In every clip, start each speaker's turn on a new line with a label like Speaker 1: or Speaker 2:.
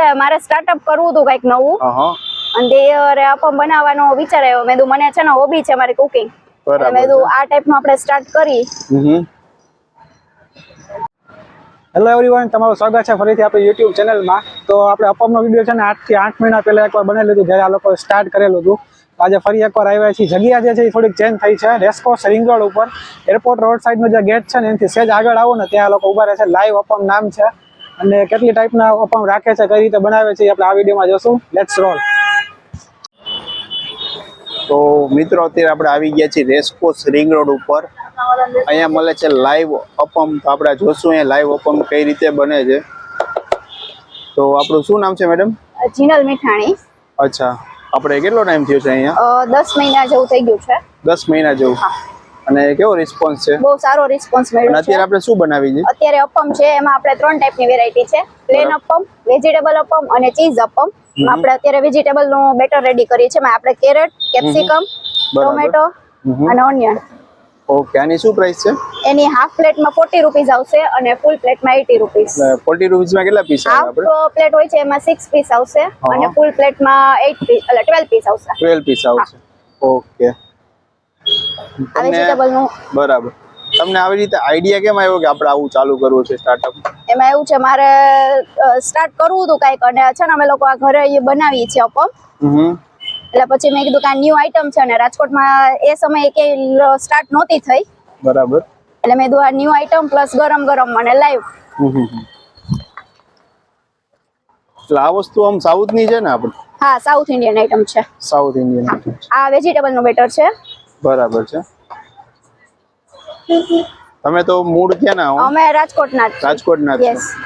Speaker 1: એટલે મારે સ્ટાર્ટઅપ કરવું હતું કંઈક નવું. અને તે અપમ બનાવવાનો વિચાર આવ્યો. મેં મને છે ને હોબી છે મારી કુકિંગ મેં કીધું આ ટાઈપનું આપણે સ્ટાર્ટ કરી
Speaker 2: હેલો એવરીવન તમારું સ્વાગત છે ફરીથી આપણી યુટ્યુબ ચેનલમાં તો આપણે અપમનો વીડિયો છે ને આઠથી આઠ મહિના પહેલા એકવાર બનાવી લીધું જ્યારે આ લોકો સ્ટાર્ટ કરેલું હતું. આજે ફરી એકવાર આવ્યા છીએ. જગ્યા જે છે એ થોડીક ચેન્જ થઈ છે. રેસકોર્સ રિંગ રોડ ઉપર. એરપોર્ટ રોડ સાઈડનો જે ગેટ છે ને એનાથી સેજ આગળ આવો ને ત્યાં લોકો ઊભા રહે છે. લાઈવ અપમ નામ છે. અને કેટલી ટાઈપના અપમ રાખે છે કઈ રીતે બનાવે છે આપણે આ વિડીયોમાં જોશું. લેટ્સ રોલ
Speaker 3: તો મિત્રો અત્યારે આપણે આવી ગયા છીએ રેસકોર્સ રિંગ રોડ ઉપર. અહીંયા મળે છે લાઈવ અપમ તો આપણે જોશું અહીંયા લાઈવ અપમ કઈ રીતે બને છે. તો આપણું શું નામ છે મેડમ
Speaker 1: જીનલ મીઠાણી.
Speaker 3: અચ્છા. આપણે કેટલો ટાઈમ થયો છે અહીંયા?
Speaker 1: અ, દસ મહિના જેવું થઈ ગયું છે.
Speaker 3: દસ મહિના જેવું. અને કેવો રિસ્પોન્સ છે?
Speaker 1: બહુ સારો રિસ્પોન્સ મળ્યો છે.
Speaker 3: અત્યારે આપણે શું બનાવી છે
Speaker 1: અત્યારે અપમ છે એમાં આપણે ત્રણ ટાઈપની વેરાયટી છે. પ્લેન અપમ વેજીટેબલ અપમ અને ચીઝ અપમ. આપણે અત્યારે વેજીટેબલનું બેટર રેડી કરીએ છીએ. આપણે કેરેટ કેપ્સિકમ ટોમેટો અને ઓનિયન
Speaker 3: ઓકે આની શું પ્રાઇસ છે?
Speaker 1: એની હાફ પ્લેટમાં ફોર્ટી રૂપીસ આવશે અને ફૂલ પ્લેટમાં એટી રૂપીસ
Speaker 3: ફોર્ટી રૂપીસમાં કેટલા પીસ આવે
Speaker 1: હાફ
Speaker 3: આપણે?
Speaker 1: પ્લેટ હોય છે એમાં સિક્સ પીસ આવશે. અને ફૂલ પ્લેટમાં એટ પીસ એટલે ટ્વેલ્વ પીસ આવશે.
Speaker 3: ટ્વેલ્વ પીસ આવશે. ઓકે.
Speaker 1: આ વેજીટેબલનું.
Speaker 3: બરાબર. તમને આવી રીતે આઈડિયા કેમ આવ્યો કે આપણે આવું ચાલુ કરવું છે સ્ટાર્ટઅપ
Speaker 1: એમાં એવું છે મારે સ્ટાર્ટ કરવું હતું કાંઈક અને છે ને અમે લોકો આ ઘરે એ બનાવીએ છીએ અપમ એટલે પછી મેં કીધું કે આ ન્યૂ આઈટમ છે અને રાજકોટમાં એ સમયે કે સ્ટાર્ટ નહોતી થઈ.
Speaker 3: બરાબર.
Speaker 1: એટલે મેં કીધું આ ન્યૂ આઈટમ પ્લસ ગરમ ગરમ મને લાઈવ.
Speaker 3: એટલે આ વસ્તુ આમ સાઉથની છે ને આપણે?
Speaker 1: હા સાઉથ ઇન્ડિયન આઈટમ છે.
Speaker 3: સાઉથ ઇન્ડિયન
Speaker 1: આ વેજીટેબલનું બેટર છે.
Speaker 3: બરાબર છે. તમે તો મૂળ ક્યાં ના હો?
Speaker 1: અમે રાજકોટના જ છીએ.
Speaker 3: રાજકોટ ના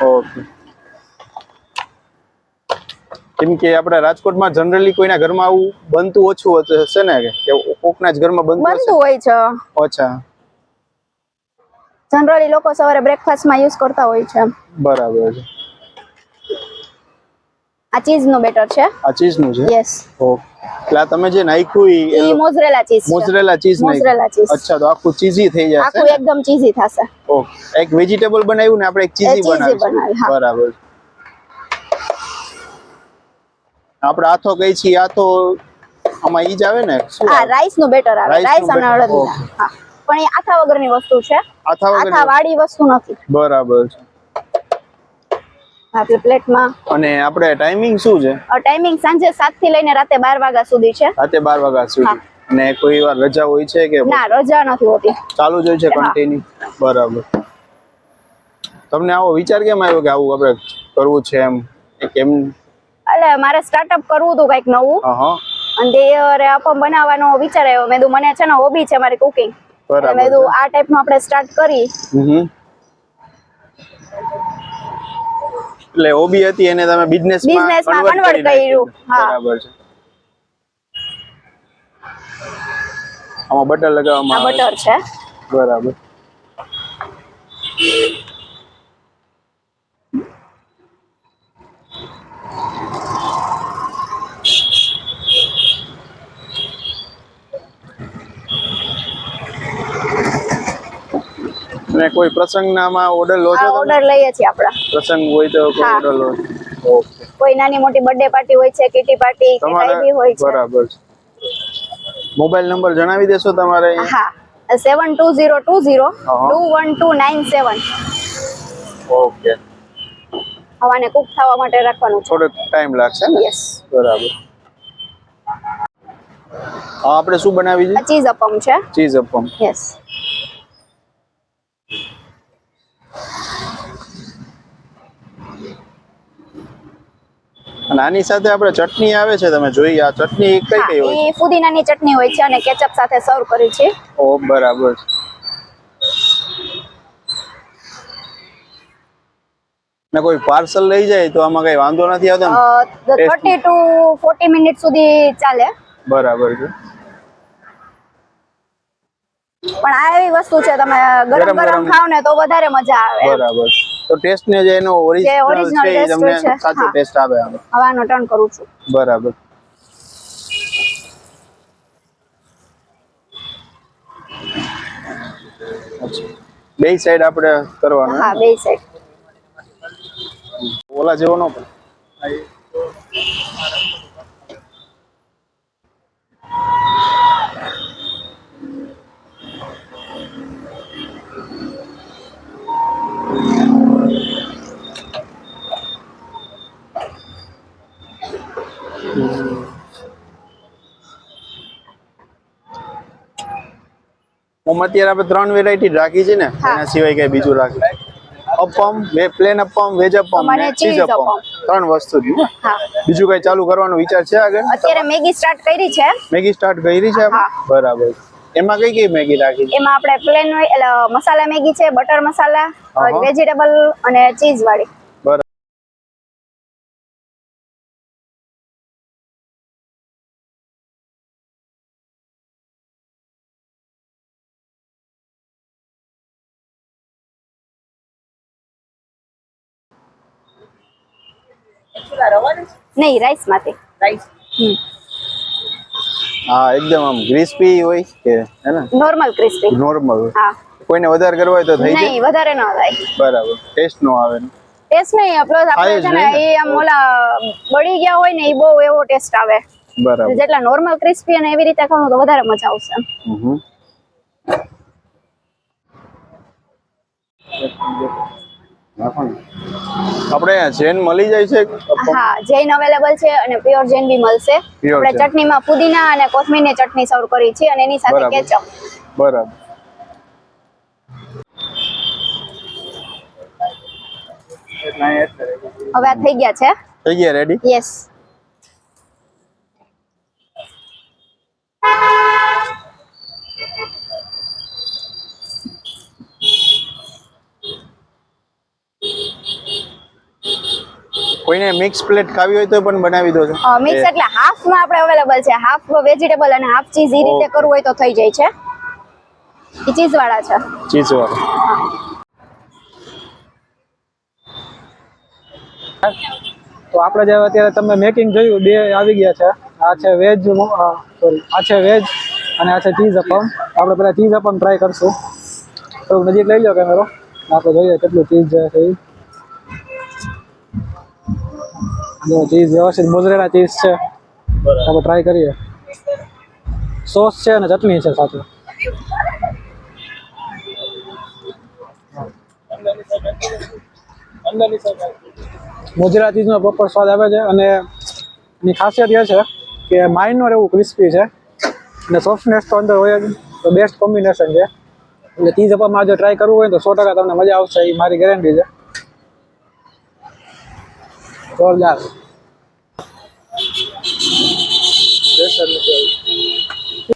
Speaker 3: ઓકે. કેમ કે આપણે રાજકોટમાં જનરલી કોઈના ઘરમાં આવું બનતું ઓછું હશે- ને કે? કોકના જ ઘરમાં બનતું
Speaker 1: બનતું હોય છે.
Speaker 3: અચ્છા.
Speaker 1: જનરલી લોકો સવારે બ્રેકફાસ્ટમાં યુઝ કરતા હોય છે.
Speaker 3: બરાબર છે.
Speaker 1: આ ચીઝનું બેટર છે.
Speaker 3: આ ચીઝનું છે?
Speaker 1: Yes
Speaker 3: okay. તમે જે નાખ્યું ઈ
Speaker 1: ઈ mozzarella cheese
Speaker 3: mozzarella cheese
Speaker 1: mozzarella cheese.
Speaker 3: અચ્છા તો આખું ચીઝી થઈ જશે
Speaker 1: આખું એકદમ ચીઝી થશે.
Speaker 3: ઓકે. એક વેજીટેબલ બનાવ્યું ને આપણે એક ચીઝી બનાવ્યું બરાબર. આપણે આથો કઈ છીએ તો આમાં ઈ જ આવે ને?
Speaker 1: હા રાઈસનું બેટર આવે. રાઈસ અને અડદ હા. પણ એ આથા વગરની વસ્તુ છે.
Speaker 3: આથા વગર
Speaker 1: આથા વાળી વસ્તુ નથી.
Speaker 3: બરાબર છે.
Speaker 1: આપણી પ્લેટમાં.
Speaker 3: અને આપણે ટાઈમિંગ શું છે?
Speaker 1: ટાઈમિંગ સાંજે સાતથી લઈને રાતે બાર વાગ્યા સુધી છે.
Speaker 3: રાતે બાર વાગ્યા સુધી. અને કોઈ વાર રજા હોય છે કે
Speaker 1: ના રજા નથી હોતી.
Speaker 3: ચાલુ જ હોય છે કન્ટિન્યુ બરાબર. તમને આવો વિચાર કેમ આવ્યો કે આવું આપણે કરવું છે એમ? કેમ?
Speaker 1: એટલે મારે સ્ટાર્ટઅપ કરવું હતું કંઈક નવું. અને તે અપમ બનાવવાનો વિચાર આવ્યો. મેં મને છે ને હોબી છે મારી કુકિંગ
Speaker 3: બરાબર
Speaker 1: મેં આ ટાઈપનું આપણે સ્ટાર્ટ કરી
Speaker 3: હમ એટલે હોબી હતી એને તમે બિઝનેસ
Speaker 1: Business માં convert કર્યું. હા.
Speaker 3: બરાબર છે આમાં બટર લગાવવામાં
Speaker 1: બટર છે.
Speaker 3: બરાબર અને કોઈ પ્રસંગનામાં ઓર્ડર લો છો
Speaker 1: ઓર્ડર લઈએ છીએ આપણા.
Speaker 3: પ્રસંગ હોય તો કોઈ ઓર્ડર લો ઓકે.
Speaker 1: કોઈ નાની મોટી બર્થડે પાર્ટી હોય છે કિટી પાર્ટી કે કઈ બી હોય છે.
Speaker 3: બરાબર મોબાઈલ નંબર જણાવી દેશો તમારે
Speaker 1: હા seven two zero two zero
Speaker 3: હા.
Speaker 1: Two one two nine seven.
Speaker 3: Okay.
Speaker 1: હવાને કુક થવા માટે રાખવાનું છે.
Speaker 3: થોડોક ટાઈમ લાગશે ને?
Speaker 1: યસ
Speaker 3: બરાબર. હા આપણે શું બનાવી છે?
Speaker 1: ચીઝ અપમ છે.
Speaker 3: ચીઝ અપમ.
Speaker 1: યસ
Speaker 3: અને આની સાથે આપણે ચટણી આવે છે તમે જોઈ આ ચટણી કઈ કઈ હોય છે?
Speaker 1: ફુદીનાની ચટણી હોય છે અને કેચઅપ સાથે સર્વ કરી છે.
Speaker 3: ઓ બરાબર. ને કોઈ પાર્સલ લઈ જાય તો આમાં કઈ વાંધો નથી આવતો ને?
Speaker 1: થર્ટી ટુ ફોર્ટી મિનિટ સુધી ચાલે.
Speaker 3: બરાબર છે.
Speaker 1: પણ આ એવી વસ્તુ છે તમે ગરમ
Speaker 3: ગરમ.
Speaker 1: ખાવ ને તો વધારે મજા આવે
Speaker 3: બરાબર. તો ટેસ્ટ ને જે એનો ઓરિજિનલ છે એ તમને સાચો ટેસ્ટ આવે આનો
Speaker 1: હવાનો ટર્ન કરું છું.
Speaker 3: બરાબર. બે સાઈડ આપણે કરવાનું.
Speaker 1: હા બે સાઈડ
Speaker 3: ઓલા જેવો નો પણ. ઓમ અત્યારે આપણે ત્રણ વેરાયટી રાખી છે ને એના સિવાય કઈ બીજું રાખી અપમ વે પ્લેન અપમ વેજ અપમ
Speaker 1: અને
Speaker 3: ચીઝ અપમ. ત્રણ વસ્તુ
Speaker 1: હા.
Speaker 3: બીજું કઈ ચાલુ કરવાનો વિચાર છે આગળ?
Speaker 1: અત્યારે મેગી સ્ટાર્ટ કરી છે.
Speaker 3: મેગી સ્ટાર્ટ કરી છે બરાબર. એમાં કઈ કઈ મેગી રાખી છે?
Speaker 1: એમાં આપણે પ્લેન એટલે મસાલા મેગી છે બટર મસાલા વેજીટેબલ અને ચીઝ વાળી.
Speaker 3: બરાબર
Speaker 1: નહીં રાઈસમાંથી હમ.
Speaker 3: હા એકદમ આમ ક્રિસ્પી હોય કે હે ને?
Speaker 1: નોર્મલ ક્રિસ્પી
Speaker 3: નોર્મલ
Speaker 1: હા.
Speaker 3: કોઈને વધારે કરવા હોય તો થઈ જાય?
Speaker 1: નહીં વધારે ન થાય.
Speaker 3: બરાબર. ટેસ્ટ નો આવે ને.
Speaker 1: ટેસ્ટ નહીં પ્લસ આપણે છે ને એ આમ ઓલા બળી ગયા હોય ને એ બહુ એવો ટેસ્ટ આવે.
Speaker 3: બરાબર.
Speaker 1: જેટલા નોર્મલ ક્રિસ્પી અને એવી રીતે ખાવું તો વધારે મજા આવશે.
Speaker 3: હમ. આપણે જૈન મળી જાય છે?
Speaker 1: હા જૈન અવેલેબલ છે અને પ્યોર જૈન બી મળશે. આપણે. ચટણીમાં પુદીના અને કોથમીરની ચટણી સર્વ કરી છે અને એની સાથે. કેચઅપ.
Speaker 3: બરાબર.
Speaker 1: હવે આ થઈ ગયા છે?
Speaker 3: થઈ ગયા રેડી
Speaker 1: યસ
Speaker 3: કોઈને મિક્સ પ્લેટ ખાવી હોય તો પણ બનાવી દો છો.
Speaker 1: મિક્સ
Speaker 3: એટલે
Speaker 1: એટલે હાફમાં આપણે અવેલેબલ છે. હાફ વેજીટેબલ અને હાફ ચીઝ એ રીતે કરવું હોય તો થઈ જાય છે. એ ચીઝ વાળા છે.
Speaker 3: ચીઝ વાળા
Speaker 2: તો આપણે જે અત્યારે તમે મેકિંગ જોયું બે આવી ગયા છે. આ છે વેજ સોરી આ છે વેજ અને આ છે ચીઝ અપમ આપણે પહેલાં ચીઝ અપમ ટ્રાય કરશું. થોડુંક નજીક લઈ લો કેમેરો આપણે જોઈએ કેટલું ચીઝ છે એ જો ચીઝ વ્યવસ્થિત મોઝરેલા ચીઝ છે આપણે ટ્રાય કરીએ. સોસ છે અને ચટણી છે સાથે. મોજરા ચીઝનો પ્રોપર સ્વાદ આવે છે અને એની ખાસિયત એ છે કે માઇનોર એવું ક્રિસ્પી છે. અને સોફ્ટનેસ તો અંદર હોય જ તો બેસ્ટ કોમ્બિનેશન છે. એટલે ચીઝ અપમાં જો ટ્રાય કરવું હોય તો સો ટકા તમને મજા આવશે એ મારી ગેરંટી છે. જોરદાર બેસર નથી આવ્યું.